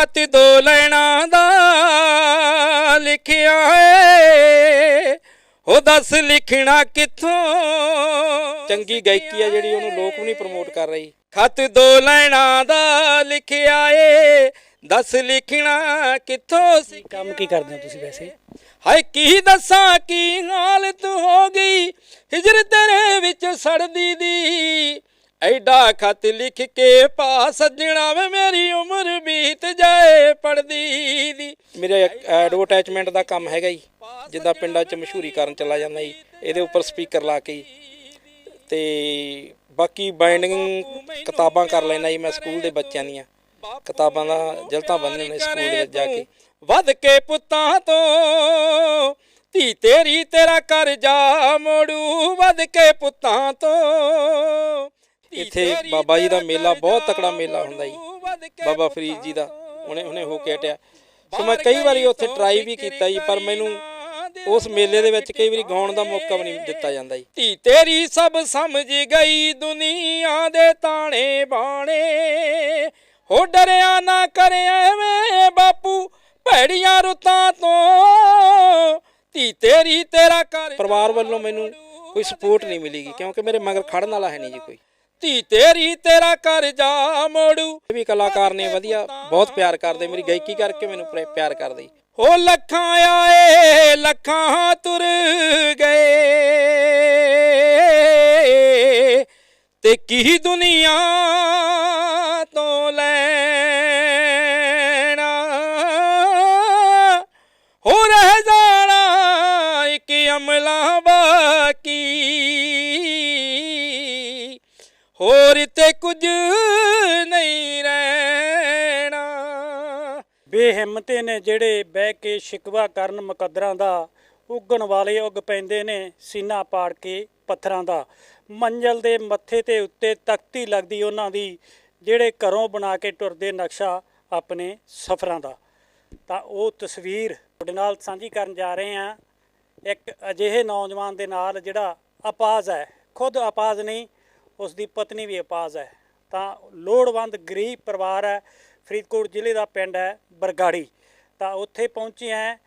ਖਤ ਦੋ ਲੈਣਾ ਦਾ ਲਿਖਿਆ ਏ। ਉਹ ਦੱਸ ਲਿਖਣਾ ਕਿੱਥੋਂ? ਚੰਗੀ ਗਾਇਕੀ ਆ ਜਿਹੜੀ ਉਹਨੂੰ ਲੋਕ ਵੀ ਨਹੀਂ ਪ੍ਰਮੋਟ ਕਰ ਰਹੀ। ਖਤ ਦੋ ਲੈਣਾ ਦਾ ਲਿਖਿਆ ਏ। ਦੱਸ ਲਿਖਣਾ ਕਿੱਥੋਂ ਸੀ? ਕੰਮ ਕੀ ਕਰਦੇ ਹੋ ਤੁਸੀਂ ਵੈਸੇ? ਹਾਏ ਕੀ ਦੱਸਾਂ ਕੀ ਹਾਲਤ ਹੋ ਗਈ? ਹਿਜਰ ਤੇਰੇ ਵਿੱਚ ਸੜਦੀ ਦੀ। ਐਡਾ ਖਤ ਲਿਖ ਕੇ ਪਾ ਸੱਜਣਾ ਵੇ ਮੇਰੀ ਉਮਰ ਬੀਤ ਜਾਏ ਪੜਦੀ ਦੀ। ਮੇਰੇ ਐਡਵਰਟਾਈਜ਼ਮੈਂਟ ਦਾ ਕੰਮ ਹੈਗਾ ਜੀ ਜਿੱਦਾਂ ਪਿੰਡਾਂ 'ਚ ਮਸ਼ਹੂਰੀ ਕਰਨ ਚਲਾ ਜਾਂਦਾ ਜੀ ਇਹਦੇ ਉੱਪਰ ਸਪੀਕਰ ਲਾ ਕੇ। ਤੇ ਬਾਕੀ ਬਾਈਂਡਿੰਗ ਕਿਤਾਬਾਂ ਕਰ ਲੈਣਾ ਜੀ ਮੈਂ ਸਕੂਲ ਦੇ ਬੱਚਿਆਂ ਦੀਆਂ। ਕਿਤਾਬਾਂ ਦਾ ਜਲਤਾ ਬੰਨ੍ਹਣੇ ਨੇ ਸਕੂਲ ਦੇ ਵਿੱਚ ਜਾ ਕੇ। ਵੱਧ ਕੇ ਪੁੱਤਾਂ ਤੋਂ ਧੀ ਤੇਰੀ ਤੇਰਾ ਕਰਜਾ ਮੋੜੂ। ਵੱਧ ਕੇ ਪੁੱਤਾਂ ਤੋਂ ਇੱਥੇ ਬਾਬਾ ਜੀ ਦਾ ਮੇਲਾ ਬਹੁਤ ਤਕੜਾ ਮੇਲਾ ਹੁੰਦਾ ਜੀ। ਬਾਬਾ ਫਰੀਦ ਜੀ ਦਾ ਉਹਨੇ ਉਹਨੇ ਹੋ ਕੇ ਹਟਿਆ। ਸੋ ਮੈਂ ਕਈ ਵਾਰੀ ਉੱਥੇ ਟਰਾਈ ਵੀ ਕੀਤਾ ਜੀ ਪਰ ਮੈਨੂੰ ਉਸ ਮੇਲੇ ਦੇ ਵਿੱਚ ਕਈ ਵਾਰੀ ਗਾਉਣ ਦਾ ਮੌਕਾ ਵੀ ਨਹੀਂ ਦਿੱਤਾ ਜਾਂਦਾ ਜੀ। ਧੀ ਤੇਰੀ ਸਭ ਸਮਝ ਗਈ ਦੁਨੀਆ ਦੇ ਤਾਣੇ ਬਾਣੇ। ਹੋ ਡਰਿਆ ਨਾ ਕਰੇ ਐਵੇਂ ਬਾਪੂ ਭੈੜੀਆਂ ਰੁੱਤਾਂ ਤੋਂ। ਧੀ ਤੇਰੀ ਤੇਰਾ ਕਰ ਪਰਿਵਾਰ ਵੱਲੋਂ ਮੈਨੂੰ ਕੋਈ ਸਪੋਰਟ ਨਹੀਂ ਮਿਲੀਗੀ ਕਿਉਂਕਿ ਮੇਰੇ ਮਗਰ ਖੜਨ ਵਾਲਾ ਹੈ ਨਹੀਂ ਜੀ ਕੋਈ। ਧੀ ਤੇਰੀ, ਤੇਰਾ ਕਰ ਜਾ ਮੋੜੂ। ਵੀ ਕਲਾਕਾਰ ਨੇ ਵਧੀਆ, ਬਹੁਤ ਪਿਆਰ ਕਰਦੇ। ਮੇਰੀ ਗਾਇਕੀ ਕਰਕੇ ਮੈਨੂੰ ਪਿਆਰ ਕਰਦੇ। ਜੀ। ਹੋ ਲੱਖਾਂ ਆਏ, ਲੱਖਾਂ ਤੁਰ ਗਏ। ਤੇ ਕੀ ਦੁਨੀਆ ਤੋਂ ਲੈ ਕੁਝ ਨਹੀਂ ਰਹਿਣਾ। ਬੇਹਿੰਮਤੇ ਨੇ ਜਿਹੜੇ ਬਹਿ ਕੇ ਸ਼ਿਕਵਾ ਕਰਨ ਮੁਕੱਦਰਾਂ ਦਾ, ਉੱਗਣ ਵਾਲੇ ਉੱਗ ਪੈਂਦੇ ਨੇ ਸੀਨਾ ਪਾੜ ਕੇ ਪੱਥਰਾਂ ਦਾ। ਮੰਜ਼ਲ ਦੇ ਮੱਥੇ ਤੇ ਉੱਤੇ ਤਖਤੀ ਲੱਗਦੀ ਉਹਨਾਂ ਦੀ, ਜਿਹੜੇ ਘਰੋਂ ਬਣਾ ਕੇ ਟੁਰਦੇ ਨਕਸ਼ਾ ਆਪਣੇ ਸਫ਼ਰਾਂ ਦਾ। ਤਾਂ ਉਹ ਤਸਵੀਰ ਤੁਹਾਡੇ ਨਾਲ ਸਾਂਝੀ ਕਰਨ ਜਾ ਰਹੇ ਹਾਂ। ਇੱਕ ਅਜਿਹੇ ਨੌਜਵਾਨ ਦੇ ਨਾਲ ਜਿਹੜਾ ਅਪਾਜ਼ ਹੈ। ਖੁਦ ਅਪਾਜ਼ ਨਹੀਂ ਉਸ ਦੀ ਪਤਨੀ ਵੀ ਅਪਾਜ਼ ਹੈ। ਤਾਂ ਲੋੜਵੰਦ ਗਰੀਬ ਪਰਿਵਾਰ ਹੈ। ਫਰੀਦਕੋਟ ਜ਼ਿਲ੍ਹੇ ਦਾ ਪਿੰਡ ਹੈ ਬਰਗਾੜੀ। ਤਾਂ ਉੱਥੇ ਪਹੁੰਚੇ ਹੈ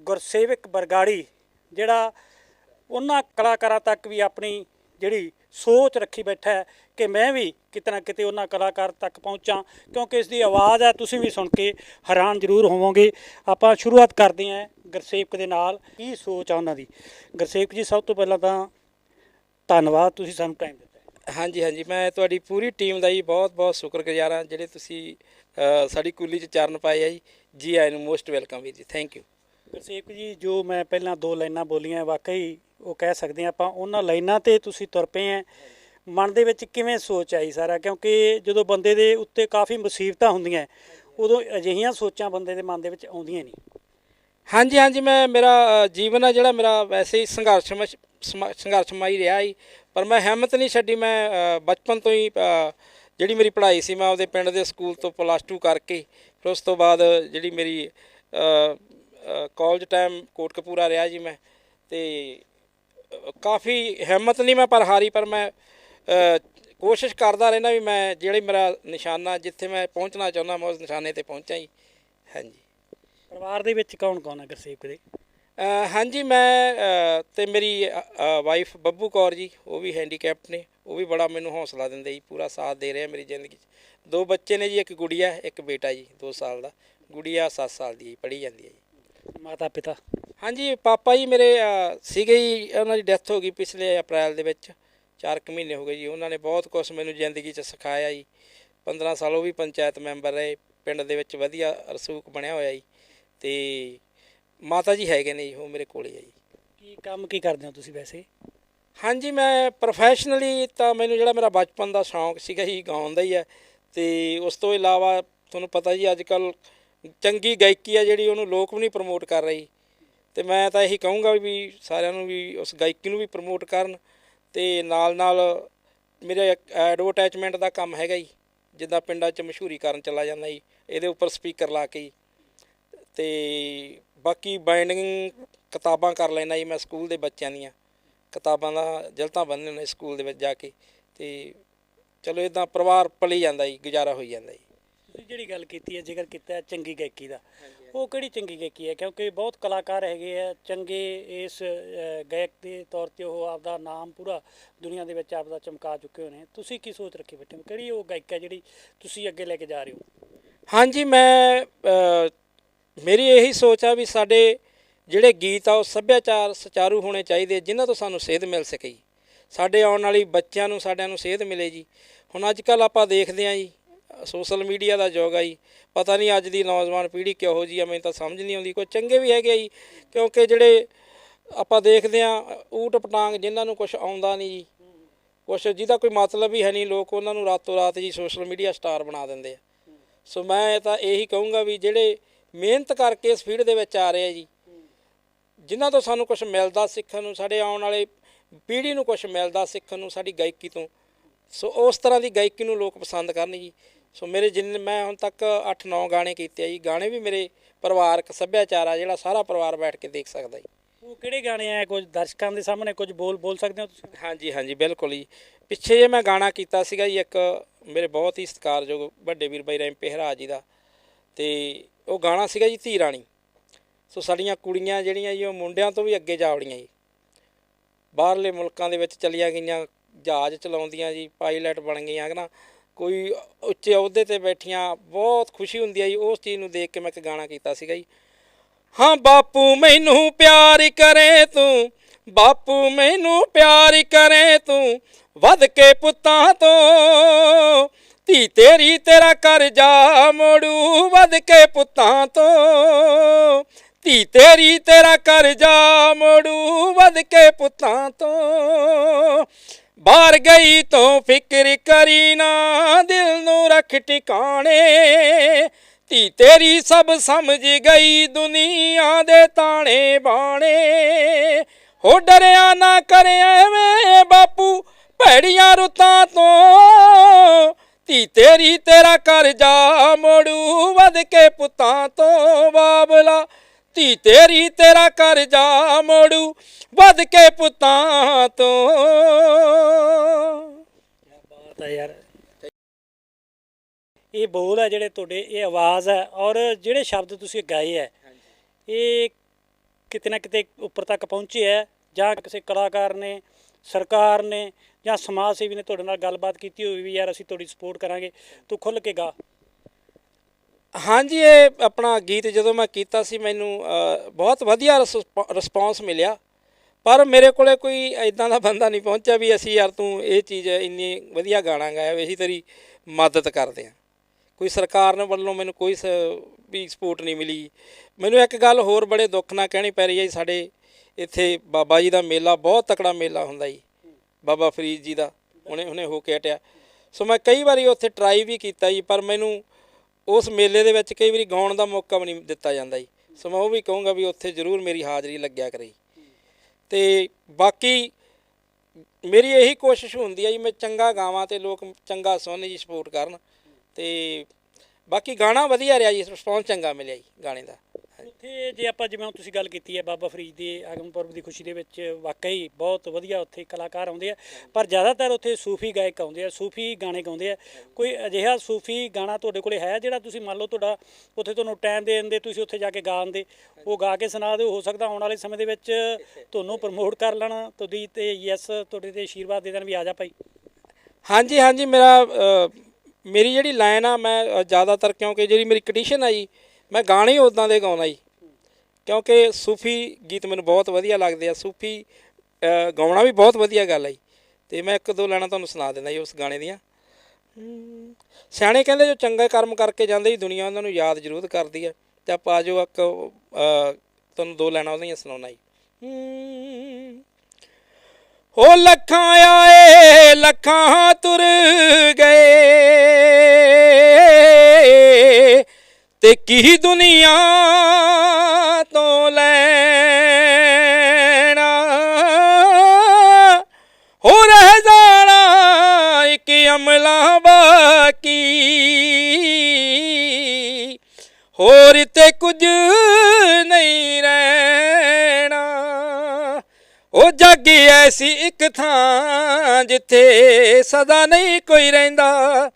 ਗੁਰਸੇਵਕ ਬਰਗਾੜੀ, ਜਿਹੜਾ ਉਹਨਾਂ ਕਲਾਕਾਰਾਂ ਤੱਕ ਵੀ ਆਪਣੀ ਜਿਹੜੀ ਸੋਚ ਰੱਖੀ ਬੈਠਾ ਕਿ ਮੈਂ ਵੀ ਕਿਤੇ ਨਾ ਕਿਤੇ ਉਹਨਾਂ ਕਲਾਕਾਰ ਤੱਕ ਪਹੁੰਚਾਂ, ਕਿਉਂਕਿ ਇਸ ਦੀ ਆਵਾਜ਼ ਹੈ, ਤੁਸੀਂ ਵੀ ਸੁਣ ਕੇ ਹੈਰਾਨ ਜ਼ਰੂਰ ਹੋਵੋਗੇ। ਆਪਾਂ ਸ਼ੁਰੂਆਤ ਕਰਦੇ ਹਾਂ ਗੁਰਸੇਵਕ ਦੇ ਨਾਲ, ਕੀ ਸੋਚ ਆ ਉਹਨਾਂ ਦੀ? ਗੁਰਸੇਵਕ ਜੀ, ਸਭ ਤੋਂ ਪਹਿਲਾਂ ਤਾਂ ਧੰਨਵਾਦ, ਤੁਸੀਂ ਸਾਨੂੰ ਟਾਈਮ ਦਿੱਤਾ। ਹਾਂਜੀ ਹਾਂਜੀ। ਮੈਂ ਤੁਹਾਡੀ ਪੂਰੀ ਟੀਮ ਦਾ ਜੀ ਬਹੁਤ ਬਹੁਤ ਸ਼ੁਕਰਗੁਜ਼ਾਰ ਹਾਂ ਜਿਹੜੇ ਤੁਸੀਂ ਅ, ਸਾਡੀ ਕੁੱਲੀ 'ਚ ਚਰਨ ਪਾਏ ਆ ਜੀ। ਜੀ ਆਇਆਂ ਨੂੰ ਮੋਸਟ ਵੈਲਕਮ ਵੀਰ ਜੀ। ਥੈਂਕ ਯੂ ਗੁਰਸੇਵਕ ਜੀ ਜੋ ਮੈਂ ਪਹਿਲਾਂ ਦੋ ਲਾਈਨਾਂ ਬੋਲੀਆਂ ਵਾਕਈ ਉਹ ਕਹਿ ਸਕਦੇ ਹਾਂ ਆਪਾਂ ਉਹਨਾਂ ਲਾਈਨਾਂ ਤੇ ਤੁਸੀਂ ਤੁਰ ਪਏ ਹੈ ਮਨ ਦੇ ਵਿੱਚ ਕਿਵੇਂ ਸੋਚ ਆਈ ਸਾਰਾ? ਕਿਉਂਕਿ ਜਦੋਂ ਬੰਦੇ ਦੇ ਉੱਤੇ ਕਾਫੀ ਮੁਸੀਬਤਾਂ ਹੁੰਦੀਆਂ ਉਦੋਂ ਅਜਿਹੀਆਂ ਸੋਚਾਂ ਬੰਦੇ ਦੇ ਮਨ ਦੇ ਵਿੱਚ ਆਉਂਦੀਆਂ ਨਹੀਂ। ਹਾਂਜੀ ਹਾਂਜੀ, ਮੈਂ, ਮੇਰਾ ਜੀਵਨ ਆ ਜਿਹੜਾ ਮੇਰਾ ਵੈਸੇ ਹੀ ਸੰਘਰਸ਼ਮਈ ਸਮਾ- ਸੰਘਰਸ਼ਮਈ ਰਿਹਾ ਹੀ ਪਰ ਮੈਂ ਹਿੰਮਤ ਨਹੀਂ ਛੱਡੀ, ਮੈਂ ਬਚਪਨ ਤੋਂ ਹੀ ਜਿਹੜੀ ਮੇਰੀ ਪੜ੍ਹਾਈ ਸੀ, ਮੈਂ ਆਪਦੇ ਪਿੰਡ ਦੇ ਸਕੂਲ ਤੋਂ ਪਲੱਸ 2 ਕਰਕੇ, ਫਿਰ ਉਸ ਤੋਂ ਬਾਅਦ ਜਿਹੜੀ ਮੇਰੀ ਕਾਲਜ ਟਾਈਮ ਕੋਟਕਪੂਰਾ ਰਿਹਾ ਜੀ ਮੈਂ, ਤੇ ਕਾਫੀ ਹਿੰਮਤ ਨਹੀਂ ਮੈਂ ਪਰ ਹਾਰੀ, ਪਰ ਮੈਂ ਕੋਸ਼ਿਸ਼ ਕਰਦਾ ਰਹਿਣਾ ਵੀ ਮੈਂ, ਜਿਹੜੇ ਮੇਰਾ ਨਿਸ਼ਾਨਾ, ਜਿੱਥੇ ਮੈਂ ਪਹੁੰਚਣਾ ਚਾਹੁੰਦਾ, ਮੈਂ ਉਸ ਨਿਸ਼ਾਨੇ ਤੇ ਪਹੁੰਚਾਂ ਜੀ, ਹਾਂਜੀ। ਪਰਿਵਾਰ ਦੇ ਵਿੱਚ ਕੌਣ ਕੌਣ ਹੈ ਗੁਰਸੇਵਕ ਦੇ? ਹਾਂਜੀ ਮੈਂ ਅ, ਤੇ ਮੇਰੀ ਵਾਈਫ ਬੱਬੂ ਕੌਰ ਜੀ ਉਹ ਵੀ ਹੈਂਡੀਕੈਪਟ ਨੇ ਉਹ ਵੀ ਬੜਾ ਮੈਨੂੰ ਹੌਸਲਾ ਦਿੰਦੇ ਜੀ ਪੂਰਾ ਸਾਥ ਦੇ ਰਹੇ ਆ ਮੇਰੀ ਜ਼ਿੰਦਗੀ 'ਚ। ਦੋ ਬੱਚੇ ਨੇ ਜੀ ਇੱਕ ਗੁੜੀਆ ਇੱਕ ਬੇਟਾ ਜੀ 2 ਸਾਲ ਦਾ। ਗੁੜੀਆ 7 ਸਾਲ ਦੀ ਪੜ੍ਹੀ ਜਾਂਦੀ ਹੈ ਜੀ। ਮਾਤਾ ਪਿਤਾ ਹਾਂਜੀ ਪਾਪਾ ਜੀ ਮੇਰੇ ਅ, ਸੀਗੇ ਜੀ ਉਹਨਾਂ ਦੀ ਡੈਥ ਹੋ ਗਈ ਪਿਛਲੇ ਅਪ੍ਰੈਲ ਦੇ ਵਿੱਚ। 4 ਕੁ ਮਹੀਨੇ ਹੋ ਗਏ ਜੀ ਉਹਨਾਂ ਨੇ ਬਹੁਤ ਕੁਝ ਮੈਨੂੰ ਜ਼ਿੰਦਗੀ 'ਚ ਸਿਖਾਇਆ ਜੀ। 15 ਸਾਲ ਉਹ ਵੀ ਪੰਚਾਇਤ ਮੈਂਬਰ ਰਹੇ ਪਿੰਡ ਦੇ ਵਿੱਚ ਵਧੀਆ ਰਸੂਖ ਬਣਿਆ ਹੋਇਆ ਜੀ। ਤੇ ਮਾਤਾ ਜੀ ਹੈਗੇ ਨੇ ਜੀ ਉਹ ਮੇਰੇ ਕੋਲ ਹੀ ਆ ਜੀ। ਕੀ ਕੰਮ ਕੀ ਕਰਦੇ ਹੋ ਤੁਸੀਂ ਵੈਸੇ? ਹਾਂਜੀ ਮੈਂ ਪ੍ਰੋਫੈਸ਼ਨਲੀ ਤਾਂ ਮੈਨੂੰ ਜਿਹੜਾ ਮੇਰਾ ਬਚਪਨ ਦਾ ਸ਼ੌਂਕ ਸੀਗਾ ਜੀ ਗਾਉਣ ਦਾ ਹੀ ਹੈ ਤੇ ਉਸ ਤੋਂ ਇਲਾਵਾ ਤੁਹਾਨੂੰ ਪਤਾ ਜੀ ਅੱਜ ਕੱਲ ਚੰਗੀ ਗਾਇਕੀ ਆ ਜਿਹੜੀ ਉਹਨੂੰ ਲੋਕ ਵੀ ਨਹੀਂ ਪ੍ਰਮੋਟ ਕਰ ਰਹੀ। ਤੇ ਮੈਂ ਤਾਂ ਇਹੀ ਕਹੂੰਗਾ ਵੀ ਸਾਰਿਆਂ ਨੂੰ ਵੀ ਉਸ ਗਾਇਕੀ ਨੂੰ ਵੀ ਪ੍ਰਮੋਟ ਕਰਨ ਤੇ ਨਾਲ ਨਾਲ ਮੇਰੇ ਐਡਵਰਟਾਈਜ਼ਮੈਂਟ ਦਾ ਕੰਮ ਹੈਗਾ ਜੀ ਜਿੱਦਾਂ ਪਿੰਡਾਂ 'ਚ ਮਸ਼ਹੂਰੀ ਕਰਨ ਚਲਾ ਜਾਂਦਾ ਜੀ ਇਹਦੇ ਉੱਪਰ ਸਪੀਕਰ ਲਾ ਕੇ ਜੀ। ਤੇ ਬਾਕੀ ਬਾਈਂਡਿੰਗ ਕਿਤਾਬਾਂ ਕਰ ਲੈਣਾ ਜੀ ਮੈਂ ਸਕੂਲ ਦੇ ਬੱਚਿਆਂ ਦੀਆਂ। ਕਿਤਾਬਾਂ ਦਾ ਜਲਤਾ ਬੰਨ੍ਹਣੇ ਨੇ ਸਕੂਲ ਦੇ ਵਿੱਚ ਜਾ ਕੇ। ਤੇ ਚਲੋ ਇਦਾਂ ਪਰਿਵਾਰ ਪਲੀ ਜਾਂਦਾ ਜੀ ਗੁਜ਼ਾਰਾ ਹੋਈ ਜਾਂਦਾ ਜੀ। ਤੁਸੀਂ ਜਿਹੜੀ ਗੱਲ ਕੀਤੀ ਹੈ ਜ਼ਿਕਰ ਕੀਤਾ ਹੈ ਚੰਗੀ ਗਾਇਕੀ ਦਾ। ਉਹ ਕਿਹੜੀ ਚੰਗੀ ਗਾਇਕੀ ਹੈ? ਕਿਉਂਕਿ ਬਹੁਤ ਕਲਾਕਾਰ ਹੈਗੇ ਆ ਚੰਗੇ ਇਸ ਗਾਇਕ ਦੇ ਤੌਰ ਤੇ ਉਹ ਆਪਦਾ ਨਾਮ ਪੂਰਾ ਦੁਨੀਆ ਦੇ ਵਿੱਚ ਆਪਦਾ ਚਮਕਾ ਚੁੱਕੇ ਹੋਏ ਨੇ ਤੁਸੀਂ ਕੀ ਸੋਚ ਰੱਖੀ ਬੈਠੇ ਹੋ? ਕਿਹੜੀ ਉਹ ਗਾਇਕ ਜਿਹੜੀ ਤੁਸੀਂ ਅੱਗੇ ਲੈ ਕੇ ਜਾ ਰਹੇ ਹੋ? ਹਾਂਜੀ ਮੈਂ ਮੇਰੀ ਇਹੀ ਸੋਚ ਆ ਵੀ ਸਾਡੇ ਜਿਹੜੇ ਗੀਤ ਆ ਉਹ ਸੱਭਿਆਚਾਰ ਸੁਚਾਰੂ ਹੋਣੇ ਚਾਹੀਦੇ ਜਿਨ੍ਹਾਂ ਤੋਂ ਸਾਨੂੰ ਸੇਧ ਮਿਲ ਸਕੇ ਸਾਡੇ ਆਉਣ ਵਾਲੀ ਬੱਚਿਆਂ ਨੂੰ, ਸਾਡਿਆਂ ਨੂੰ ਸੇਧ ਮਿਲੇ ਜੀ। ਹੁਣ ਅੱਜ ਕੱਲ ਆਪਾਂ ਦੇਖਦੇ ਆ ਜੀ, ਸੋਸ਼ਲ ਮੀਡੀਆ ਦਾ ਯੁੱਗ ਆ ਜੀ। ਪਤਾ ਨਹੀਂ ਅੱਜ ਦੀ ਨੌਜਵਾਨ ਪੀੜ੍ਹੀ ਕਿਹੋ ਜੀ ਆ, ਮੈਨੂੰ ਤਾਂ ਸਮਝ ਨਹੀਂ ਆਉਂਦੀ। ਕੋਈ ਚੰਗੇ ਵੀ ਹੈਗੇ ਜੀ, ਕਿਉਂਕਿ ਜਿਹੜੇ ਆਪਾਂ ਦੇਖਦੇ ਆ ਊਟ ਪਟਾਂਗ ਜਿਨ੍ਹਾਂ ਨੂੰ ਕੁਝ ਆਉਂਦਾ ਨਹੀਂ ਜੀ। ਕੁਛ ਜਿਹਦਾ ਕੋਈ ਮਤਲਬ ਹੀ ਹੈ ਨਹੀਂ ਲੋਕ ਉਹਨਾਂ ਨੂੰ ਰਾਤੋਂ ਰਾਤ ਜੀ ਸੋਸ਼ਲ ਮੀਡੀਆ ਸਟਾਰ ਬਣਾ ਦਿੰਦੇ ਆ। ਸੋ ਮੈਂ ਤਾਂ ਇਹੀ ਕਹੂੰਗਾ ਵੀ ਜਿਹੜੇ ਮਿਹਨਤ ਕਰਕੇ ਇਸ ਫੀਲਡ ਦੇ ਵਿੱਚ ਆ ਰਹੇ ਆ ਜੀ। ਜਿਨ੍ਹਾਂ ਤੋਂ ਸਾਨੂੰ ਕੁਝ ਮਿਲਦਾ ਸਿੱਖਣ ਨੂੰ ਸਾਡੇ ਆਉਣ ਵਾਲੇ ਪੀੜ੍ਹੀ ਨੂੰ ਕੁਝ ਮਿਲਦਾ ਸਿੱਖਣ ਨੂੰ ਸਾਡੀ ਗਾਇਕੀ ਤੋਂ। ਸੋ ਉਸ ਤਰ੍ਹਾਂ ਦੀ ਗਾਇਕੀ ਨੂੰ ਲੋਕ ਪਸੰਦ ਕਰਨ ਜੀ। ਸੋ ਮੇਰੇ ਜਿੰਨੇ ਮੈਂ ਹੁਣ ਤੱਕ 8-9 ਗਾਣੇ ਕੀਤੇ ਆ ਜੀ। ਗਾਣੇ ਵੀ ਮੇਰੇ ਪਰਿਵਾਰਕ ਸੱਭਿਆਚਾਰ ਆ ਜਿਹੜਾ ਸਾਰਾ ਪਰਿਵਾਰ ਬੈਠ ਕੇ ਦੇਖ ਸਕਦਾ ਜੀ। ਉਹ ਕਿਹੜੇ ਗਾਣੇ ਆ? ਕੁਝ ਦਰਸ਼ਕਾਂ ਦੇ ਸਾਹਮਣੇ ਕੁਝ ਬੋਲ ਬੋਲ ਸਕਦੇ ਹੋ ਤੁਸੀਂ? ਹਾਂਜੀ ਹਾਂਜੀ ਬਿਲਕੁਲ ਜੀ। ਪਿੱਛੇ ਜੇ ਮੈਂ ਗਾਣਾ ਕੀਤਾ ਸੀਗਾ ਜੀ ਇੱਕ ਮੇਰੇ ਬਹੁਤ ਹੀ ਸਤਿਕਾਰਯੋਗ ਵੱਡੇ ਵੀਰ ਬਾਈ ਰੈਂਪੇ ਹਰਾ ਜੀ ਦਾ। ਤੇ ਉਹ ਗਾਣਾ ਸੀਗਾ ਜੀ ਧੀ ਰਾਣੀ। ਸੋ ਸਾਡੀਆਂ ਕੁੜੀਆਂ ਜਿਹੜੀਆਂ ਜੀ, ਉਹ ਮੁੰਡਿਆਂ ਤੋਂ ਵੀ ਅੱਗੇ ਜਾਵੜੀਆਂ ਜੀ। ਬਾਹਰਲੇ ਮੁਲਕਾਂ ਦੇ ਵਿੱਚ ਚਲੀਆਂ ਗਈਆਂ, ਜਹਾਜ਼ ਚਲਾਉਂਦੀਆਂ ਜੀ, ਪਾਇਲਟ ਬਣ ਗਈਆਂ ਹੈ ਨਾ ਕੋਈ ਉੱਚੇ ਅਹੁਦੇ ਤੇ ਬੈਠੀਆਂ, ਬਹੁਤ ਖੁਸ਼ੀ ਹੁੰਦੀ ਹੈ ਜੀ, ਉਸ ਚੀਜ਼ ਨੂੰ ਦੇਖ ਕੇ ਮੈਂ ਇੱਕ ਗਾਣਾ ਕੀਤਾ ਸੀਗਾ ਜੀ। ਹਾਂ, ਬਾਪੂ ਮੈਨੂੰ ਪਿਆਰ ਕਰੇ ਤੂੰ, ਬਾਪੂ ਮੈਨੂੰ ਪਿਆਰ ਕਰੇ ਤੂੰ, ਵੱਧ ਕੇ ਪੁੱਤਾਂ ਤੋਂ। ਧੀ ਤੇਰੀ ਤੇਰਾ ਕਰਜਾ ਮੋੜੂ ਵੱਧ ਕੇ ਪੁੱਤਾਂ ਤੋਂ। ਧੀ ਤੇਰੀ ਤੇਰਾ ਕਰਜਾ ਮੋੜੂ ਵਧ ਕੇ ਪੁੱਤਾਂ ਤੋਂ। ਬਾਹਰ ਗਈ ਤੋਂ ਫਿਕਰ ਕਰੀ ਨਾ, ਦਿਲ ਨੂੰ ਰੱਖ ਟਿਕਾਣੇ। ਧੀ ਤੇਰੀ ਸਭ ਸਮਝ ਗਈ ਦੁਨੀਆ ਦੇ ਤਾਣੇ ਬਾਣੇ। ਹੋ ਡਰਿਆ ਨਾ ਕਰਿਆ ਐਵੇਂ ਬਾਪੂ, ਭੈੜੀਆਂ ਰੁੱਤਾਂ ਤੋਂ। ਧੀ ਤੇਰੀ ਤੇਰਾ ਕਰਜਾ ਮੋੜੂ। ਵੱਧ ਕੇ ਪੁੱਤਾਂ ਤੋਂ ਬਾਬਲਾ। ਧੀ ਤੇਰੀ ਤੇਰਾ ਕਰਜਾ ਮੋੜੂ। ਵੱਧ ਕੇ ਪੁੱਤਾਂ ਤੋਂ। ਕਿਆ ਬਾਤ ਹੈ ਯਾਰ। ਇਹ ਬੋਲ ਹੈ ਜਿਹੜੇ ਤੁਹਾਡੇ ਇਹ ਆਵਾਜ਼ ਹੈ ਔਰ ਜਿਹੜੇ ਸ਼ਬਦ ਤੁਸੀਂ ਗਾਏ ਹੈ ਇਹ ਕਿਤੇ ਨਾ ਕਿਤੇ ਉੱਪਰ ਤੱਕ ਪਹੁੰਚੇ ਹੈ ਜਾਂ ਕਿਸੇ ਕਲਾਕਾਰ ਨੇ ਸਰਕਾਰ ਨੇ ਜਾਂ ਸਮਾਜ ਸੇਵੀ ਨੇ ਤੁਹਾਡੇ ਨਾਲ ਗੱਲਬਾਤ ਕੀਤੀ ਹੋਵੇ ਵੀ ਯਾਰ ਅਸੀਂ ਤੁਹਾਡੀ ਸਪੋਰਟ ਕਰਾਂਗੇ। ਤੂੰ ਖੁੱਲ ਕੇ ਗਾ। ਹਾਂਜੀ ਇਹ ਆਪਣਾ ਗੀਤ ਜਦੋਂ ਮੈਂ ਕੀਤਾ ਸੀ ਮੈਨੂੰ ਬਹੁਤ ਵਧੀਆ ਰਿਸਪ- ਰਿਸਪੌਂਸ ਮਿਲਿਆ। ਪਰ ਮੇਰੇ ਕੋਲੇ ਕੋਈ ਐਦਾਂ ਦਾ ਬੰਦਾ ਨਹੀਂ ਪਹੁੰਚਿਆ ਵੀ ਅਸੀਂ ਯਾਰ ਤੂੰ ਇਹ ਚੀਜ਼ ਇੰਨੀ ਵਧੀਆ ਗਾਣਾ ਗਾਇਆ ਵੀ ਅਸੀਂ ਤੇਰੀ ਮਦਦ ਕਰਦੇ ਹਾਂ। ਕੋਈ ਸਰਕਾਰ ਨੇ ਵੱਲੋਂ ਮੈਨੂੰ ਕੋਈ ਸ- ਵੀ ਸਪੋਰਟ ਨਹੀਂ ਮਿਲੀ। ਮੈਨੂੰ ਇੱਕ ਗੱਲ ਹੋਰ ਬੜੇ ਦੁੱਖ ਨਾਲ ਕਹਿਣੀ ਪੈ ਰਹੀ ਹੈ ਜੀ, ਸਾਡੇ ਇੱਥੇ ਬਾਬਾ ਜੀ ਦਾ ਮੇਲਾ, ਬਹੁਤ ਤਕੜਾ ਮੇਲਾ ਹੁੰਦਾ ਜੀ, ਬਾਬਾ ਫਰੀਦ ਜੀ ਦਾ, ਉਹਨੇ ਉਹਨੇ ਹੋ ਕੇ ਹਟਿਆ। ਸੋ ਮੈਂ ਕਈ ਵਾਰੀ ਉੱਥੇ ਟਰਾਈ ਵੀ ਕੀਤਾ ਜੀ, ਪਰ ਮੈਨੂੰ ਉਸ ਮੇਲੇ ਦੇ ਵਿੱਚ ਕਈ ਵਾਰੀ ਗਾਉਣ ਦਾ ਮੌਕਾ ਵੀ ਨਹੀਂ ਦਿੱਤਾ ਜਾਂਦਾ ਜੀ। ਸੋ ਮੈਂ ਉਹ ਵੀ ਕਹੂੰਗਾ ਵੀ ਉੱਥੇ ਜ਼ਰੂਰ ਮੇਰੀ ਹਾਜ਼ਰੀ ਲੱਗਿਆ ਕਰੇ ਜੀ। ਤੇ ਬਾਕੀ ਮੇਰੀ ਇਹੀ ਕੋਸ਼ਿਸ਼ ਹੁੰਦੀ ਹੈ ਜੀ, ਮੈਂ ਚੰਗਾ ਗਾਵਾਂ ਤੇ ਲੋਕ ਚੰਗਾ ਸੁਣਨ ਜੀ ਸਪੋਰਟ ਕਰਨ। ਤੇ ਬਾਕੀ ਗਾਣਾ ਵਧੀਆ ਰਿਹਾ ਜੀ ਰਿਸਪੌਂਸ ਚੰਗਾ ਮਿਲਿਆ ਜੀ, ਗਾਣੇ ਦਾ। ਉੱਥੇ ਜੇ ਆਪਾਂ ਜਿਵੇਂ ਹੁਣ ਤੁਸੀਂ ਗੱਲ ਕੀਤੀ ਹੈ ਬਾਬਾ ਫਰੀਦ ਦੇ ਆਗਮਨ ਪੁਰਬ ਦੀ ਖੁਸ਼ੀ ਦੇ ਵਿੱਚ ਵਾਕਈ ਬਹੁਤ ਵਧੀਆ ਉੱਥੇ ਕਲਾਕਾਰ ਆਉਂਦੇ ਆ, ਪਰ ਜ਼ਿਆਦਾਤਰ ਉੱਥੇ ਸੂਫੀ ਗਾਇਕ ਆਉਂਦੇ ਆ, ਸੂਫੀ ਗਾਣੇ ਗਾਉਂਦੇ ਆ। ਕੋਈ ਅਜਿਹਾ ਸੂਫੀ ਗਾਣਾ ਤੁਹਾਡੇ ਕੋਲੇ ਹੈ ਜਿਹੜਾ ਤੁਸੀਂ ਮੰਨ ਲਓ ਤੁਹਾਡਾ ਉੱਥੇ ਤੁਹਾਨੂੰ ਟਾਈਮ ਦੇ ਦਿੰਦੇ ਤੁਸੀਂ ਉੱਥੇ ਜਾ ਕੇ ਗਾ ਦਿੰਦੇ ਉਹ ਗਾ ਕੇ ਸੁਣਾ ਦਿਓ, ਹੋ ਸਕਦਾ ਆਉਣ ਵਾਲੇ ਸਮੇਂ ਦੇ ਵਿੱਚ ਤੁਹਾਨੂੰ ਪ੍ਰਮੋਟ ਕਰ ਲੈਣ, ਤੁਹਾਡੀ ਤੇ ਯੈਸ, ਤੁਹਾਡੇ ਤੇ ਆਸ਼ੀਰਵਾਦ ਦੇ ਦੇਣ ਵੀ ਆ ਜਾ ਭਾਈ। ਹਾਂਜੀ ਹਾਂਜੀ, ਮੇਰਾ ਮੇਰੀ ਜਿਹੜੀ ਲਾਈਨ ਆ, ਮੈਂ ਜ਼ਿਆਦਾਤਰ ਕਿਉਂਕਿ ਜਿਹੜੀ ਮੇਰੀ ਕੰਡੀਸ਼ਨ ਆ ਜੀ ਮੈਂ ਗਾਣੇ ਉਦਾਂ ਦੇ ਗਾਉਣਾ ਜੀ। ਕਿਉਂਕਿ ਸੂਫੀ ਗੀਤ ਮੈਨੂੰ ਬਹੁਤ ਵਧੀਆ ਲੱਗਦੇ ਆ। ਸੂਫੀ ਗਾਉਣਾ ਵੀ ਬਹੁਤ ਵਧੀਆ ਗੱਲ ਹੈ ਜੀ। ਤੇ ਮੈਂ ਇੱਕ ਦੋ ਲਾਈਨਾਂ ਤੁਹਾਨੂੰ ਸੁਣਾ ਦਿੰਦਾ ਜੀ ਉਸ ਗਾਣੇ ਦੀਆਂ। ਸਿਆਣੇ ਕਹਿੰਦੇ ਜੋ ਚੰਗੇ ਕਰਮ ਕਰਕੇ ਜਾਂਦੇ ਜੀ, ਦੁਨੀਆ ਉਹਨਾਂ ਨੂੰ ਯਾਦ ਜ਼ਰੂਰ ਕਰਦੀ ਹੈ ਤੇ ਆਪਾਂ ਆਜੋ ਇੱਕ ਤੁਹਾਨੂੰ ਦੋ ਲਾਈਨਾਂ ਉਹਦੀਆਂ ਸੁਣਾਉਣਾ ਜੀ। ਹੋ ਲੱਖਾਂ ਆਏ, ਲੱਖਾਂ ਤੁਰ ਗਏ। ਤੇ ਕੀ ਦੁਨੀਆ ਤੋਂ ਲੈਣਾ? ਹੋ ਰਹਿ ਜਾਣਾ ਇੱਕ ਅਮਲਾ ਬਾਕੀ। ਹੋਰ ਤੇ ਕੁਝ ਨਹੀਂ ਰਹਿਣਾ। ਉਹ ਜੱਗ ਐਸੀ ਇੱਕ ਥਾਂ ਜਿੱਥੇ ਸਦਾ ਨਹੀਂ ਕੋਈ ਰਹਿੰਦਾ।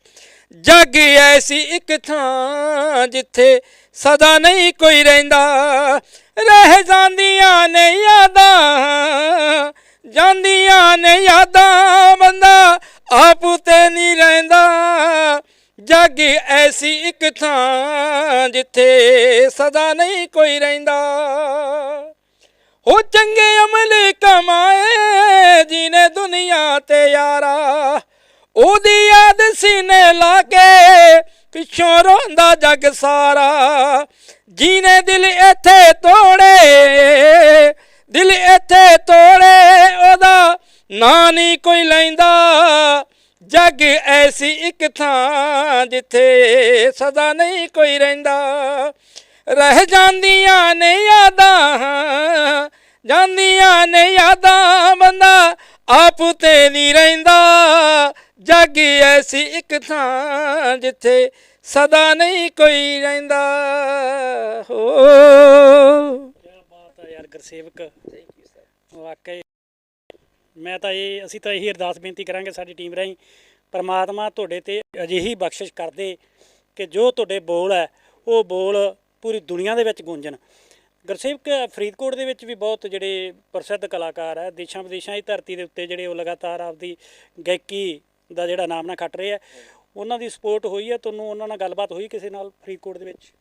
ਜੱਗ ਐਸੀ ਇੱਕ ਥਾਂ ਜਿੱਥੇ ਸਦਾ ਨਹੀਂ ਕੋਈ ਰਹਿੰਦਾ। ਰਹਿ ਜਾਂਦੀਆਂ ਨੇ ਯਾਦਾਂ, ਜਾਂਦੀਆਂ ਨੇ ਯਾਦਾਂ, ਬੰਦਾ ਆਪ ਤੇ ਨਹੀਂ ਰਹਿੰਦਾ। ਜੱਗ ਐਸੀ ਇੱਕ ਥਾਂ ਜਿੱਥੇ ਸਦਾ ਨਹੀਂ ਕੋਈ ਰਹਿੰਦਾ। ਹੋ ਚੰਗੇ ਅਮਲ ਕਮਾਏ ਜਿਹਨੇ ਦੁਨੀਆ ਤੇ ਯਾਰਾ, ਉਹਦੀ ਸੀਨੇ ਲਾ ਕੇ ਪਿੱਛੋਂ ਰੋਂਦਾ ਜੱਗ ਸਾਰਾ। ਜੀਨੇ ਦਿਲ ਇੱਥੇ ਤੋੜੇ, ਦਿਲ ਇੱਥੇ ਤੋੜੇ, ਉਹਦਾ ਨਾਂ ਨਹੀਂ ਕੋਈ ਲੈਂਦਾ। ਜੱਗ ਐਸੀ ਇੱਕ ਥਾਂ ਜਿੱਥੇ ਸਦਾ ਨਹੀਂ ਕੋਈ ਰਹਿੰਦਾ। ਰਹਿ ਜਾਂਦੀਆਂ ਨੇ ਯਾਦਾਂ, ਜਾਂਦੀਆਂ ਨੇ ਯਾਦਾਂ, ਬੰਦਾ ਆਪ ਤੇ ਨਹੀਂ ਰਹਿੰਦਾ। ਜੱਗ ਐਸੀ ਇੱਕ ਥਾਂ ਜਿੱਥੇ ਸਦਾ ਨਹੀਂ ਕੋਈ ਰਹਿੰਦਾ। ਹੋ। ਕਿਆ ਬਾਤ ਹੈ ਯਾਰ ਗੁਰਸੇਵਕ। ਵਾਕਈ। ਮੈਂ ਤਾਂ ਇਹ, ਅਸੀਂ ਤਾਂ ਇਹੀ ਅਰਦਾਸ ਬੇਨਤੀ ਕਰਾਂਗੇ ਸਾਡੀ ਟੀਮ ਰਾਹੀਂ, ਪਰਮਾਤਮਾ ਤੁਹਾਡੇ ਤੇ ਅਜਿਹੀ ਬਖਸ਼ਿਸ਼ ਕਰਦੇ ਕਿ ਜੋ ਤੁਹਾਡੇ ਬੋਲ ਹੈ, ਉਹ ਬੋਲ ਪੂਰੀ ਦੁਨੀਆ ਦੇ ਵਿੱਚ ਗੂੰਜਣ। ਗੁਰਸੇਵਕ, ਫਰੀਦਕੋਟ ਦੇ ਵਿੱਚ ਵੀ ਬਹੁਤ ਜਿਹੜੇ ਪ੍ਰਸਿੱਧ ਕਲਾਕਾਰ ਹੈ ਦੇਸ਼ਾਂ ਵਿਦੇਸ਼ਾਂ ਦੀ ਧਰਤੀ ਦੇ ਉੱਤੇ ਜਿਹੜੇ ਉਹ ਲਗਾਤਾਰ ਆਪਦੀ ਗਾਇਕੀ ਦਾ ਜਿਹੜਾ ਨਾਮ ਨਾ ਖੱਟ ਰਹੇ ਆ। ਉਹਨਾਂ ਦੀ ਸਪੋਰਟ ਹੋਈ ਹੈ ਤੁਹਾਨੂੰ ਉਹਨਾਂ ਨਾਲ ਗੱਲਬਾਤ ਹੋਈ ਕਿਸੇ ਨਾਲ ਫਰੀਦਕੋਟ ਦੇ ਵਿੱਚ?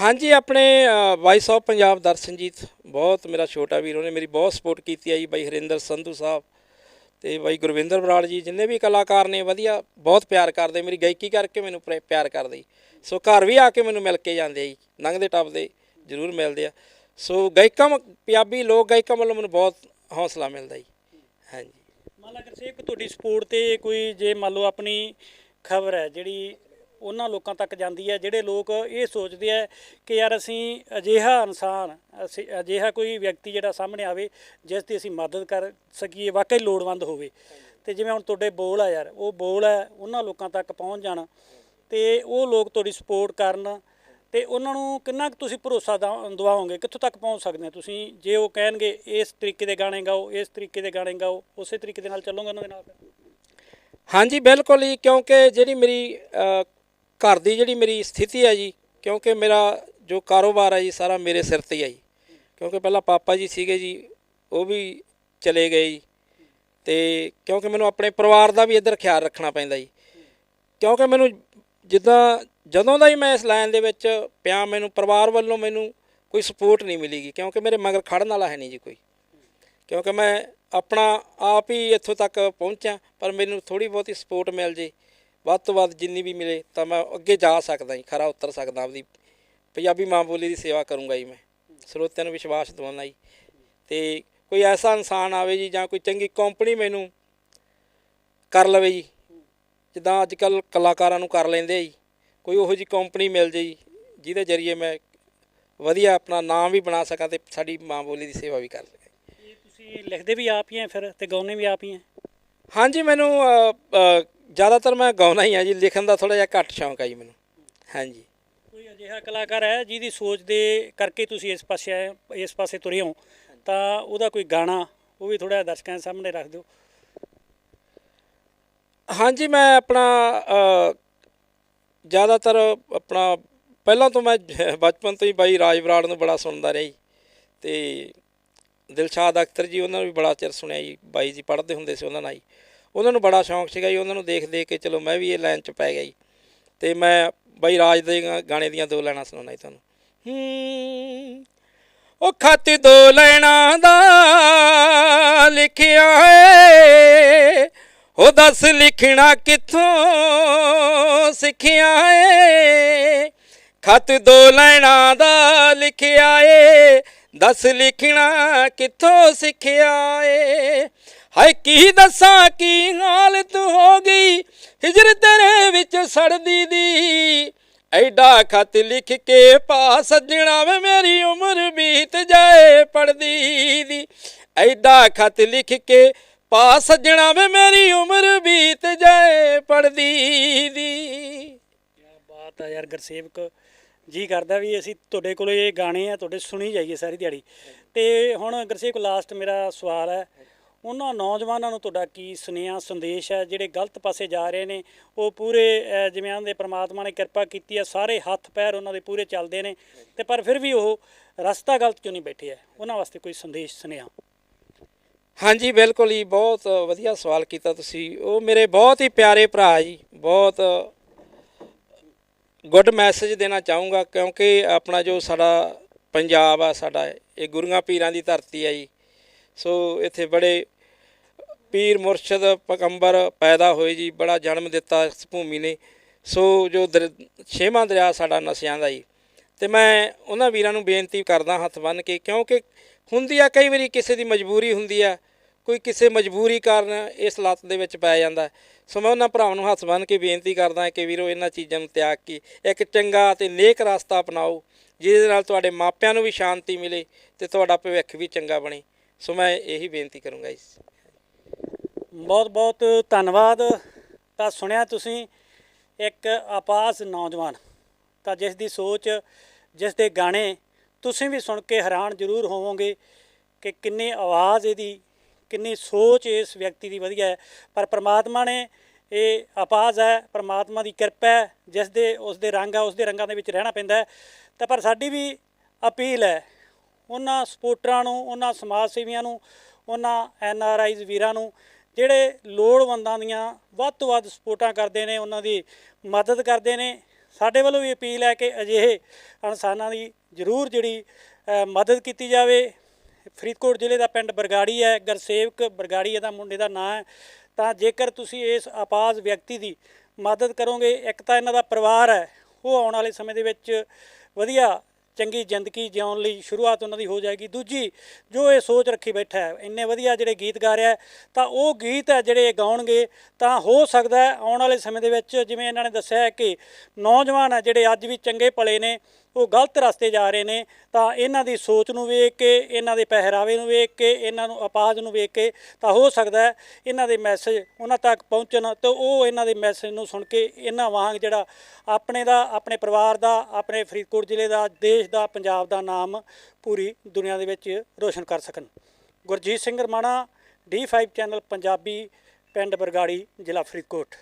ਹਾਂਜੀ, ਆਪਣੇ ਵਾਈਸ ਆਫ ਪੰਜਾਬ ਦਰਸ਼ਨਜੀਤ, ਬਹੁਤ ਮੇਰਾ ਛੋਟਾ ਵੀਰ, ਉਹਨੇ ਮੇਰੀ ਬਹੁਤ ਸਪੋਰਟ ਕੀਤੀ ਹੈ ਜੀ, ਬਾਈ ਹਰਿੰਦਰ ਸੰਧੂ ਸਾਹਿਬ ਤੇ ਬਾਈ ਗੁਰਵਿੰਦਰ ਬਰਾੜ ਜੀ, ਜਿੰਨੇ ਵੀ ਕਲਾਕਾਰ ਨੇ, ਵਧੀਆ, ਬਹੁਤ ਪਿਆਰ ਕਰਦੇ, ਮੇਰੀ ਗਾਇਕੀ ਕਰਕੇ ਮੈਨੂੰ ਪ੍ਰੇ- ਪਿਆਰ ਕਰਦੇ ਜੀ। ਸੋ ਘਰ ਵੀ ਆ ਕੇ ਮੈਨੂੰ ਮਿਲ ਕੇ ਜਾਂਦੇ ਆ ਜੀ, ਲੰਘਦੇ ਟੱਪਦੇ ਜ਼ਰੂਰ ਮਿਲਦੇ ਆ। ਸੋ ਗਾਇਕਾਂ ਵ- ਪੰਜਾਬੀ ਲੋਕ ਗਾਇਕਾਂ ਵੱਲੋਂ ਮੈਨੂੰ ਬਹੁਤ ਹੌਸਲਾ ਮਿਲਦਾ ਜੀ। ਹਾਂਜੀ। ਮੰਨ ਲਾ ਗੁਰਸੇਵਕ ਤੁਹਾਡੀ ਸਪੋਰਟ ਤੇ ਕੋਈ ਜੇ ਮੰਨ ਲਓ ਆਪਣੀ ਖਬਰ ਹੈ ਜਿਹੜੀ ਉਹਨਾਂ ਲੋਕਾਂ ਤੱਕ ਜਾਂਦੀ ਹੈ, ਜਿਹੜੇ ਲੋਕ ਇਹ ਸੋਚਦੇ ਆ ਕਿ ਯਾਰ ਅਸੀਂ ਅਜਿਹਾ ਇਨਸਾਨ, ਅਸੀਂ ਅਜਿਹਾ ਕੋਈ ਵਿਅਕਤੀ ਜਿਹੜਾ ਸਾਹਮਣੇ ਆਵੇ ਜਿਸ ਦੀ ਅਸੀਂ ਮਦਦ ਕਰ ਸਕੀਏ, ਵਾਕਈ ਲੋੜਵੰਦ ਹੋਵੇ। ਤੇ ਜਿਵੇਂ ਹੁਣ ਤੁਹਾਡੇ ਬੋਲ ਆ ਯਾਰ, ਉਹ ਬੋਲ ਹੈ, ਉਹਨਾਂ ਲੋਕਾਂ ਤੱਕ ਪਹੁੰਚ ਜਾਣ ਤੇ ਉਹ ਲੋਕ ਤੁਹਾਡੀ ਸਪੋਰਟ ਕਰਨ ਤੇ ਉਹਨਾਂ ਨੂੰ ਕਿੰਨਾ ਕੁ ਤੁਸੀਂ ਭਰੋਸਾ ਦਾ- ਦਿਵਾਓਗੇ? ਕਿੱਥੋਂ ਤੱਕ ਪਹੁੰਚ ਸਕਦੇ ਆ ਤੁਸੀਂ? ਜੇ ਉਹ ਕਹਿਣਗੇ, ਇਸ ਤਰੀਕੇ ਦੇ ਗਾਣੇ ਗਾਓ, ਇਸ ਤਰੀਕੇ ਦੇ ਗਾਣੇ ਗਾਓ, ਉਸੇ ਤਰੀਕੇ ਦੇ ਨਾਲ ਚੱਲੋਗੇ ਉਹਨਾਂ ਦੇ ਨਾਲ ਹਾਂਜੀ, ਬਿਲਕੁਲ ਜੀ, ਕਿਉਂਕਿ ਜਿਹੜੀ ਮੇਰੀ ਘਰ ਦੀ ਜਿਹੜੀ ਮੇਰੀ ਸਥਿਤੀ ਹੈ ਜੀ, ਕਿਉਂਕਿ ਮੇਰਾ ਜੋ ਕਾਰੋਬਾਰ ਹੈ ਜੀ, ਸਾਰਾ ਮੇਰੇ ਸਿਰ ਤੇ ਹੀ ਹੈ ਜੀ। ਕਿਉਂਕਿ ਪਹਿਲਾਂ ਪਾਪਾ ਜੀ ਸੀਗੇ ਜੀ, ਉਹ ਵੀ ਚਲੇ ਗਏ ਜੀ। ਤੇ ਕਿਉਂਕਿ ਮੈਨੂੰ ਆਪਣੇ ਪਰਿਵਾਰ ਦਾ ਵੀ ਇੱਧਰ ਖਿਆਲ ਰੱਖਣਾ ਪੈਂਦਾ ਜੀ। ਕਿਉਂਕਿ ਮੈਨੂੰ ਜਿੱਦਾਂ ਜਦੋਂ ਦਾ ਹੀ ਮੈਂ ਇਸ ਲਾਈਨ ਦੇ ਵਿੱਚ ਪਿਆ, ਮੈਨੂੰ ਪਰਿਵਾਰ ਵੱਲੋਂ ਮੈਨੂੰ ਕੋਈ ਸਪੋਰਟ ਨਹੀਂ ਮਿਲੀਗੀ, ਕਿਉਂਕਿ ਮੇਰੇ ਮਗਰ ਖੜਨ ਵਾਲਾ ਹੈ ਨਹੀਂ ਜੀ ਕੋਈ। ਕਿਉਂਕਿ ਮੈਂ ਆਪਣਾ ਆਪ ਹੀ ਇੱਥੋਂ ਤੱਕ ਪਹੁੰਚਿਆ, ਪਰ ਮੈਨੂੰ ਥੋੜੀ ਬਹੁਤੀ ਸਪੋਰਟ ਮਿਲ ਜੇ, ਵੱਧ ਤੋਂ ਵੱਧ ਜਿੰਨੀ ਵੀ ਮਿਲੇ, ਤਾਂ ਮੈਂ ਅੱਗੇ ਜਾ ਸਕਦਾ ਜੀ, ਖਰਾ ਉਤਰ ਸਕਦਾ ਆਪਦੀ ਪੰਜਾਬੀ ਮਾਂ ਬੋਲੀ ਦੀ ਸੇਵਾ ਕਰੂੰਗਾ ਜੀ ਮੈਂ। ਸਰੋਤਿਆਂ ਨੂੰ ਵਿਸ਼ਵਾਸ ਦਿਵਾਉਂਦਾ ਜੀ। ਤੇ ਕੋਈ ਐਸਾ ਇਨਸਾਨ ਆਵੇ ਜੀ ਜਾਂ ਕੋਈ ਚੰਗੀ ਕੰਪਨੀ ਮੈਨੂੰ ਕਰ ਲਵੇ ਜੀ, ਜਿੱਦਾਂ ਅੱਜ ਕੱਲ ਕਲਾਕਾਰਾਂ ਨੂੰ ਕਰ ਲੈਂਦੇ ਆ ਜੀ। ਕੋਈ ਉਹੋ ਜੀ ਕੰਪਨੀ ਮਿਲ ਜੇ ਜੀ ਜਿਹਦੇ ਜਰੀਏ ਮੈਂ ਵਧੀਆ ਆਪਣਾ ਨਾਮ ਵੀ ਬਣਾ ਸਕਾਂ ਤੇ ਸਾਡੀ ਮਾਂ ਬੋਲੀ ਦੀ ਸੇਵਾ ਵੀ ਕਰ ਸਕਾਂ ਇਹ ਤੁਸੀਂ ਲਿਖਦੇ ਵੀ ਆਪ ਹੀ ਆ ਫਿਰ ਤੇ ਗਾਉਨੇ ਵੀ ਆਪ ਹੀ ਆ? ਹਾਂਜੀ ਮੈਨੂੰ ਜ਼ਿਆਦਾਤਰ ਮੈਂ ਗਾਉਣਾ ਹੀ ਆ ਜੀ ਲਿਖਣ ਦਾ ਥੋੜਾ ਜਿਹਾ ਘੱਟ ਸ਼ੌਂਕ ਆ ਜੀ ਮੈਨੂੰ। ਹਾਂਜੀ। ਕੋਈ ਅਜਿਹਾ ਕਲਾਕਾਰ ਹੈ ਜਿਹਦੀ ਸੋਚ ਦੇ ਕਰਕੇ ਤੁਸੀਂ ਇਸ ਪਾਸੇ ਆਏ ਇਸ ਪਾਸੇ ਤੁਰੇ ਹੋ ਤਾਂ ਉਹਦਾ ਕੋਈ ਗਾਣਾ ਉਹ ਵੀ ਥੋੜਾ ਦਰਸ਼ਕਾਂ ਦੇ ਸਾਹਮਣੇ ਰੱਖ ਦਿਓ। ਹਾਂਜੀ ਮੈਂ ਆਪਣਾ ਜ਼ਿਆਦਾਤਰ ਆਪਣਾ ਪਹਿਲਾਂ ਤੋਂ ਮੈਂ ਬਚਪਨ ਤੋਂ ਹੀ ਬਾਈ ਰਾਜ ਬਰਾੜ ਨੂੰ ਬੜਾ ਸੁਣਦਾ ਰਿਹਾ ਜੀ। ਤੇ ਦਿਲਸ਼ਾਦ ਅਖਤਰ ਜੀ, ਉਹਨਾਂ ਨੂੰ ਵੀ ਬੜਾ ਚਿਰ ਸੁਣਿਆ ਜੀ। ਬਾਈ ਜੀ ਪੜ੍ਹਦੇ ਹੁੰਦੇ ਸੀ ਉਹਨਾਂ ਨਾਲ ਜੀ। ਉਹਨਾਂ ਨੂੰ ਬੜਾ ਸ਼ੌਂਕ ਸੀਗਾ ਜੀ। ਉਹਨਾਂ ਨੂੰ ਦੇਖ ਦੇਖ ਕੇ ਚਲੋ ਮੈਂ ਵੀ ਇਹ ਲਾਈਨ 'ਚ ਪੈ ਗਿਆ ਜੀ। ਤੇ ਮੈਂ ਬਾਈ ਰਾਜ ਦੇ ਗਾ- ਗਾਣੇ ਦੀਆਂ ਦੋ ਲਾਈਨਾਂ ਸੁਣਾਉਣਾ ਜੀ ਤੁਹਾਨੂੰ। ਹੂੰ, ਉਹ ਖੱਤ ਦੋ ਲੈਣਾ ਦਾ ਲਿਖਿਆ ਏ ਉਹ ਦੱਸ ਲਿਖਣਾ ਕਿੱਥੋਂ ਸਿੱਖਿਆ ਏ? ਖਤ ਦੋ ਲੈਣਾ ਦਾ ਲਿਖਿਆ ਏ। ਦੱਸ ਲਿਖਣਾ ਕਿੱਥੋਂ ਸਿੱਖਿਆ ਏ? ਹਾਏ, ਕੀ ਦੱਸਾਂ, ਕੀ ਹਾਲਤ ਹੋ ਗਈ? ਹਿਜਰ ਤੇਰੇ ਵਿੱਚ ਸੜਦੀ ਦੀ। ਐਡਾ ਖਤ ਲਿਖ ਕੇ ਪਾ ਸੱਜਣਾ ਵੇ, ਮੇਰੀ ਉਮਰ ਬੀਤ ਜਾਏ, ਪੜਦੀ ਦੀ। ਐਡਾ ਖਤ ਲਿਖ ਕੇ ਪਾ ਸੱਜਣਾ ਵੇ ਮੇਰੀ ਉਮਰ ਬੀਤ ਜਾਏ ਪੜਦੀ ਦੀ। ਕਿਆ ਬਾਤ ਆ ਯਾਰ ਗੁਰਸੇਵਕ ਜੀ ਕਰਦਾ ਵੀ ਅਸੀਂ ਤੁਹਾਡੇ ਕੋਲ ਇਹ ਗਾਣੇ ਆ, ਤੁਹਾਡੇ ਸੁਣੀ ਜਾਈਏ ਸਾਰੀ ਦਿਹਾੜੀ। ਤੇ ਹੁਣ ਗੁਰਸੇਵਕ ਲਾਸਟ ਮੇਰਾ ਸਵਾਲ ਹੈ, ਉਹਨਾਂ ਨੌਜਵਾਨਾਂ ਨੂੰ ਤੁਹਾਡਾ ਕੀ ਸੁਨੇਹਾ, ਸੰਦੇਸ਼ ਹੈ? ਜਿਹੜੇ ਗਲਤ ਪਾਸੇ ਜਾ ਰਹੇ ਨੇ, ਉਹ ਪੂਰੇ ਜਿਵੇਂ ਆਂਦੇ ਪ੍ਰਮਾਤਮਾ ਨੇ ਕਿਰਪਾ ਕੀਤੀ ਹੈ, ਸਾਰੇ ਹੱਥ ਪੈਰ ਉਹਨਾਂ ਦੇ ਪੂਰੇ ਚੱਲਦੇ ਨੇ, ਤੇ ਪਰ ਫਿਰ ਵੀ ਉਹ ਰਸਤਾ ਗਲਤ ਕਿਉਂ ਨਹੀਂ ਬੈਠੇ ਹੈ ਉਹਨਾਂ ਵਾਸਤੇ ਕੋਈ ਸੰਦੇਸ਼, ਸੁਨੇਹਾ? ਹਾਂਜੀ, ਬਿਲਕੁਲ ਜੀ, ਬਹੁਤ ਵਧੀਆ ਸਵਾਲ ਕੀਤਾ ਤੁਸੀਂ। ਉਹ ਮੇਰੇ ਬਹੁਤ ਹੀ ਪਿਆਰੇ ਭਰਾ ਜੀ, ਬਹੁਤ ਗੁੱਡ ਮੈਸੇਜ ਦੇਣਾ ਚਾਹੂੰਗਾ, ਕਿਉਂਕਿ ਆਪਣਾ ਜੋ ਸਾਡਾ ਪੰਜਾਬ ਆ, ਸਾਡਾ ਇਹ ਗੁਰੂਆਂ ਪੀਰਾਂ ਦੀ ਧਰਤੀ ਹੈ ਜੀ। ਸੋ ਇੱਥੇ ਬੜੇ ਪੀਰ ਮੁਰਸ਼ਦ ਪਕੰਬਰ ਪੈਦਾ ਹੋਏ ਜੀ, ਬੜਾ ਜਨਮ ਦਿੱਤਾ ਇਸ ਭੂਮੀ ਨੇ। ਸੋ ਜੋ ਦਰ- ਛੇਵਾਂ ਦਰਿਆ ਸਾਡਾ ਨਸ਼ਿਆਂ ਦਾ ਜੀ। ਤੇ ਮੈਂ ਉਹਨਾਂ ਵੀਰਾਂ ਨੂੰ ਬੇਨਤੀ ਕਰਦਾ ਹੱਥ ਬੰਨ੍ਹ ਕੇ, ਕਿਉਂਕਿ ਹੁੰਦੀ ਆ, ਕਈ ਵਾਰੀ ਕਿਸੇ ਦੀ ਮਜਬੂਰੀ ਹੁੰਦੀ ਆ, ਕੋਈ ਕਿਸੇ ਮਜਬੂਰੀ ਕਾਰਨ ਇਸ ਲੱਤ ਦੇ ਵਿੱਚ ਪੈ ਜਾਂਦਾ। ਸੋ ਮੈਂ ਉਹਨਾਂ ਭਰਾਵਾਂ ਨੂੰ ਹੱਥ ਬੰਨ੍ਹ ਕੇ ਬੇਨਤੀ ਕਰਦਾ ਕਿ ਵੀਰੋ, ਇਹਨਾਂ ਚੀਜ਼ਾਂ ਨੂੰ ਤਿਆਗ ਕੇ ਇੱਕ ਚੰਗਾ ਤੇ ਨੇਕ ਰਸਤਾ ਅਪਣਾਓ, ਜਿਹਦੇ ਨਾਲ ਤੁਹਾਡੇ ਮਾਪਿਆਂ ਨੂੰ ਵੀ ਸ਼ਾਂਤੀ ਮਿਲੇ ਤੇ ਤੁਹਾਡਾ ਭਵਿੱਖ ਵੀ ਚੰਗਾ ਬਣੇ। ਸੋ ਮੈਂ ਇਹੀ ਬੇਨਤੀ ਕਰੂੰਗਾ ਜੀ ਬਹੁਤ ਬਹੁਤ ਧੰਨਵਾਦ। ਤਾਂ ਸੁਣਿਆ ਤੁਸੀਂ ਇੱਕ ਆਪਾਸ ਨੌਜਵਾਨ, ਤਾਂ ਜਿਸ ਦੀ ਸੋਚ, ਜਿਸ ਦੇ ਗਾਣੇ ਤੁਸੀਂ ਵੀ ਸੁਣ ਕੇ ਹੈਰਾਨ ਜ਼ਰੂਰ ਹੋਵੋਗੇ ਕਿ ਕਿੰਨੀ ਆਵਾਜ਼ ਇਹਦੀ, ਕਿੰਨੀ ਸੋਚ ਇਸ ਵਿਅਕਤੀ ਦੀ ਵਧੀਆ ਹੈ। ਪਰ ਪ੍ਰਮਾਤਮਾ ਨੇ ਇਹ ਆਪਾਜ਼ ਹੈ, ਪ੍ਰਮਾਤਮਾ ਦੀ ਕਿਰਪਾ ਹੈ ਜਿਸ ਦੇ ਉਸ ਦੇ ਰੰਗ ਆ ਉਸ ਦੇ ਰੰਗਾਂ ਦੇ ਵਿੱਚ ਰਹਿਣਾ ਪੈਂਦਾ ਤਾਂ ਪਰ ਸਾਡੀ ਵੀ ਅਪੀਲ ਹੈ, ਉਹਨਾਂ ਸਪੋਰਟਰਾਂ ਨੂੰ, ਉਹਨਾਂ ਸਮਾਜ ਸੇਵੀਆਂ ਨੂੰ, ਉਹਨਾਂ ਐਨ ਆਰ ਆਈਜ਼ ਵੀਰਾਂ ਨੂੰ, ਜਿਹੜੇ ਲੋੜਵੰਦਾਂ ਦੀਆਂ ਵੱਧ ਤੋਂ ਵੱਧ ਸਪੋਰਟਾਂ ਕਰਦੇ ਨੇ, ਉਹਨਾਂ ਦੀ ਮਦਦ ਕਰਦੇ ਨੇ ਸਾਡੇ ਵੱਲੋਂ ਵੀ ਅਪੀਲ ਹੈ ਕਿ ਅਜਿਹੇ ਇਨਸਾਨਾਂ ਦੀ ਜ਼ਰੂਰ ਜਿਹੜੀ ਮਦਦ ਕੀਤੀ ਜਾਵੇ। ਫਰੀਦਕੋਟ ਜ਼ਿਲ੍ਹੇ ਦਾ ਪਿੰਡ ਬਰਗਾੜੀ ਹੈ ਗੁਰਸੇਵਕ ਬਰਗਾੜੀ ਇਹਦਾ ਮੁੰਡੇ ਦਾ ਨਾਂ ਹੈ। ਤਾਂ ਜੇਕਰ ਤੁਸੀਂ ਇਸ ਆਪਾਜ਼ ਵਿਅਕਤੀ ਦੀ ਮਦਦ ਕਰੋਗੇ, ਇੱਕ ਤਾਂ ਇਹਨਾਂ ਦਾ ਪਰਿਵਾਰ ਹੈ, ਉਹ ਆਉਣ ਵਾਲੇ ਸਮੇਂ ਦੇ ਵਿੱਚ ਵਧੀਆ ਚੰਗੀ ਜ਼ਿੰਦਗੀ ਜਿਉਣ ਲਈ ਸ਼ੁਰੂਆਤ ਉਹਨਾਂ ਦੀ ਹੋ ਜਾਏਗੀ। ਦੂਜੀ, ਜੋ ਇਹ ਸੋਚ ਰੱਖੀ ਬੈਠਾ ਹੈ, ਇੰਨੇ ਵਧੀਆ ਜਿਹੜੇ ਗੀਤ ਗਾ ਰਿਹਾ ਤਾਂ ਉਹ ਗੀਤ ਹੈ ਜਿਹੜੇ ਇਹ ਗਾਉਣਗੇ, ਤਾਂ ਹੋ ਸਕਦਾ ਆਉਣ ਵਾਲੇ ਸਮੇਂ ਦੇ ਵਿੱਚ ਜਿਵੇਂ ਇਹਨਾਂ ਨੇ ਦੱਸਿਆ ਹੈ ਕਿ ਨੌਜਵਾਨ ਹੈ ਜਿਹੜੇ ਅੱਜ ਵੀ ਚੰਗੇ ਭਲੇ ਨੇ ਉਹ ਗਲਤ ਰਸਤੇ ਜਾ ਰਹੇ ਨੇ, ਤਾਂ ਇਹਨਾਂ ਦੀ ਸੋਚ ਨੂੰ ਵੇਖ ਕੇ, ਇਹਨਾਂ ਦੇ ਪਹਿਰਾਵੇ ਨੂੰ ਵੇਖ ਕੇ, ਇਹਨਾਂ ਨੂੰ ਆਵਾਜ਼ ਨੂੰ ਵੇਖ ਕੇ ਤਾਂ ਹੋ ਸਕਦਾ ਹੈ ਇਹਨਾਂ ਦੇ ਮੈਸੇਜ ਉਹਨਾਂ ਤੱਕ ਪਹੁੰਚਣ ਤੇ ਉਹ ਇਹਨਾਂ ਦੇ ਮੈਸੇਜ ਨੂੰ ਸੁਣ ਕੇ ਇਹਨਾਂ ਵਾਂਗ ਜਿਹੜਾ ਆਪਣੇ ਦਾ, ਆਪਣੇ ਪਰਿਵਾਰ ਦਾ, ਆਪਣੇ ਫਰੀਦਕੋਟ ਜ਼ਿਲ੍ਹੇ ਦਾ, ਦੇਸ਼ ਦਾ, ਪੰਜਾਬ ਦਾ ਨਾਮ ਪੂਰੀ ਦੁਨੀਆ ਦੇ ਵਿੱਚ ਰੋਸ਼ਨ ਕਰ ਸਕਣ। ਗੁਰਜੀਤ ਸਿੰਘ ਰਮਾਣਾ D5 ਚੈਨਲ ਪੰਜਾਬੀ, ਪਿੰਡ ਬਰਗਾੜੀ, ਜ਼ਿਲ੍ਹਾ ਫਰੀਦਕੋਟ।